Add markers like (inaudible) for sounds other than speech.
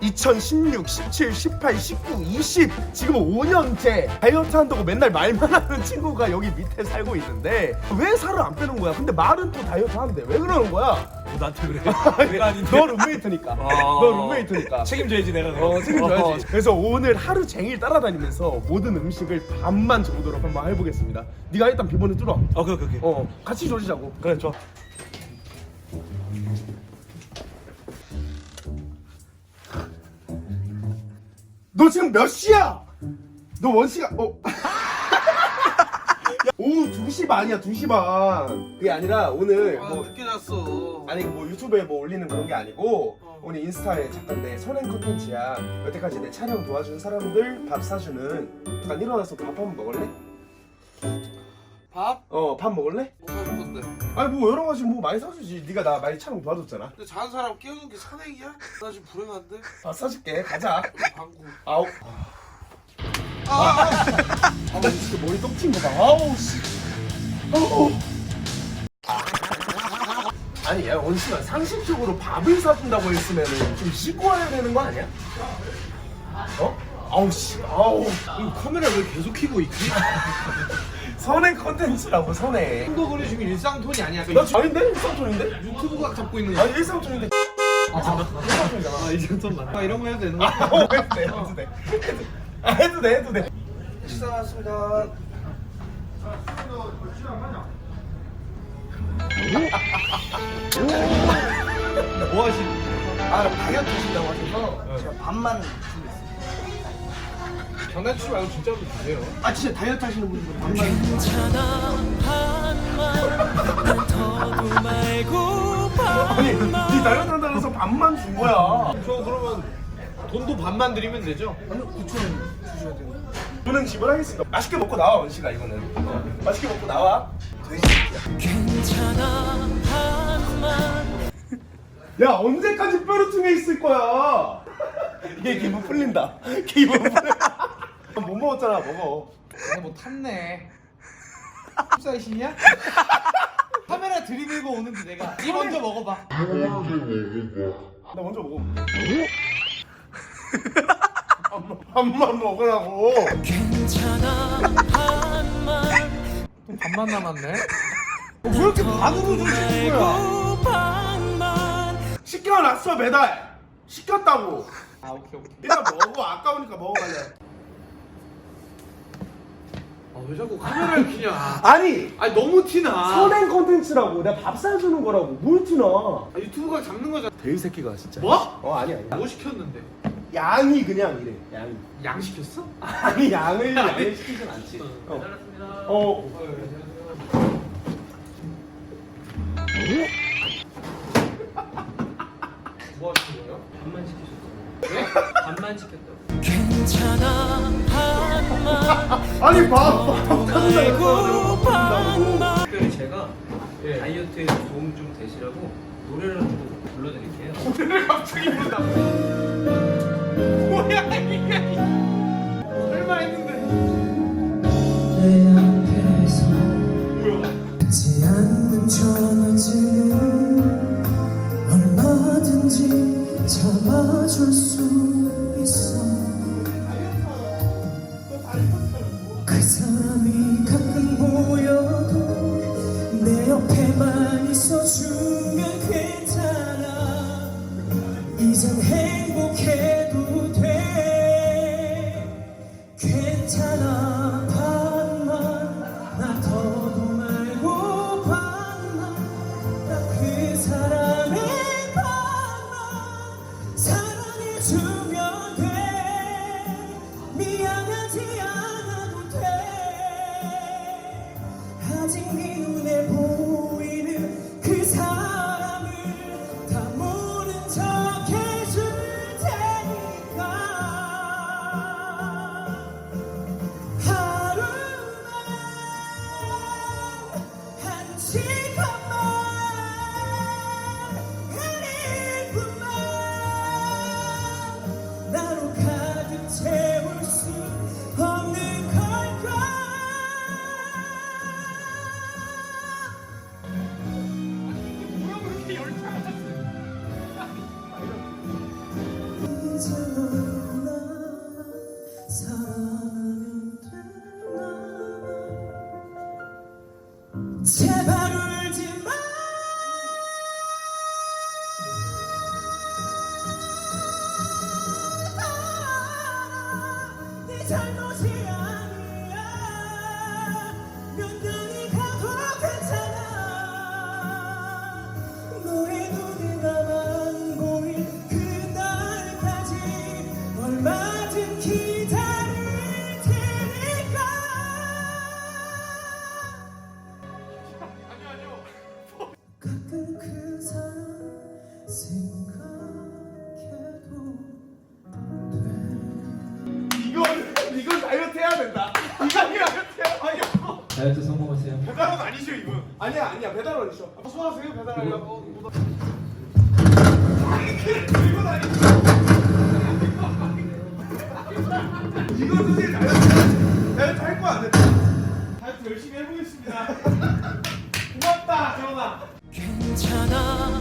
2016, 17, 18, 19, 20 지금 5년째 다이어트 한다고 맨날 말만 하는 친구가 여기 밑에 살고 있는데 왜 살을 안 빼는 거야? 근데 말은 또 다이어트 하는데 왜 그러는 거야? 나한테 그래? (laughs) 내가 아닌데. 너 룸메이트니까. 너 룸메이트니까. 책임져야지 내가. 어, 책임져야지. 그래서 오늘 하루 종일 따라다니면서 모든 음식을 반만 정도로 한번 해보겠습니다. 네가 일단 비번을 뚫어. 어 그래 그래. 어, 같이 조리자고. 그래 좋아. 너 지금 몇 시야? 너 원시가 어. 야, (laughs) 오후 2시 반이야 2시 반 그게 아니라 오늘 아 뭐 늦게 잤어 아니 뭐 유튜브에 뭐 올리는 그런 게 아니고 어. 오늘 인스타에 잠깐 내 선행 컨텐츠야 여태까지 내 촬영 도와준 사람들 밥 사주는 잠깐 일어나서 밥 한번 먹을래? 밥? 어 밥 먹을래? 뭐 사줄 건데 아니 뭐 여러 가지 뭐 많이 사주지 네가 나 많이 촬영 도와줬잖아 근데 자는 사람 깨우는 게 선행이야? 나 지금 불행한데? 밥 사줄게 가자 방구 아우 아, 아, 나 진짜 머리 떡친 거 봐. 아우 씨. 아우. 아니 야 원씨가 상식적으로 밥을 사준다고 했으면은 좀 씻고 와야 되는 거 아니야? 어? 아우 씨. 아우. 이 카메라 왜 계속 켜고 있지? 선행 컨텐츠라고 선행. 한도 그리시면 일상 톤이 아니야 나 아닌데? 일상톤인데? 유튜브 각 잡고 있는 아니 일상톤인데. 아, 일상톤이잖아. 아 이제 좀 많아 아 이런 거 해도 되는 거야? 어, 해도 돼, 해도 돼. 아, 해도 돼, 해도 돼. 식사 왔습니다. 뭐 하시는 아, 다이어트 하신다고 하셔서 제가 밥만 준비했어요. 장난치지 말고 진짜로 주세요 아, 진짜 다이어트 하시는 분들 반만 말고 아니, 반만 네 다이어트 한다고 해서 밥만 준 거야. 저 그러면 돈도 반만 드리면 되죠? 아니, 9천 원 주셔야 돼요. 저는 지불하겠습니다. 맛있게 먹고 나와, 원씨가 이거는. 어, 맛있게 먹고 나와. 반만 야, 언제까지 뾰루퉁에 있을 거야? 이게 기분 풀린다. (laughs) 기분 풀린다. 못 먹었잖아, 먹어. 내가 뭐 탔네 흡사이신이야? 카메라 들이밀고 오는데 내가 이 먼저 먹어봐 나 먼저 먹어. 밥만, 먹으라고. 괜찮아 반만 반만 남았네 왜 이렇게 반으로 좀 시킨 거야? 시켜놨어 배달. 시켰다고. 아 오케이 오케이 일단 먹어. 아까우니까 먹어갈래. 아 왜 자꾸 카메라를 켜냐 아니 아니 너무 티나 선행 컨텐츠라고. 내가 밥 사주는 거라고. 뭘 티나? 아, 유튜브가 잡는 거잖아 돼지 새끼가 진짜. 뭐? 어 아니 아니. 뭐 시켰는데? 양이 그냥 이래. 양이. 양 시켰어? 아니 양을 양을 시키진 않지. 어. 어. 뭐 하시는 거예요? 반만 시켰다고 괜찮아 반만 (laughs) 아니. 밥 말고 반만 특별히 제가 예. 다이어트에 도움 좀 되시라고 노래를 좀 불러드릴게요. 오늘 갑자기 부른다. 뭐야 이게 설마 했는데 내 앞에서 듣지 않는 전화지는 얼마든지 참아줄 수 있어 아직 제발 울지 마 네 잘못이 아니야 이건 이건 다이어트 해야 된다. 이건 다이어트 해야 아니야. 다이어트 성공하세요. 배달원 아니죠 이분? 아니야 아니야 배달원이죠. 아빠 수고하세요 배달원이요. 어, 뭐- 이건 아니죠. 이건 솔직히 다이어트 다이어트 할 거야 안 해? 다이어트 열심히 해보겠습니다. 고맙다 재원아. 괜찮아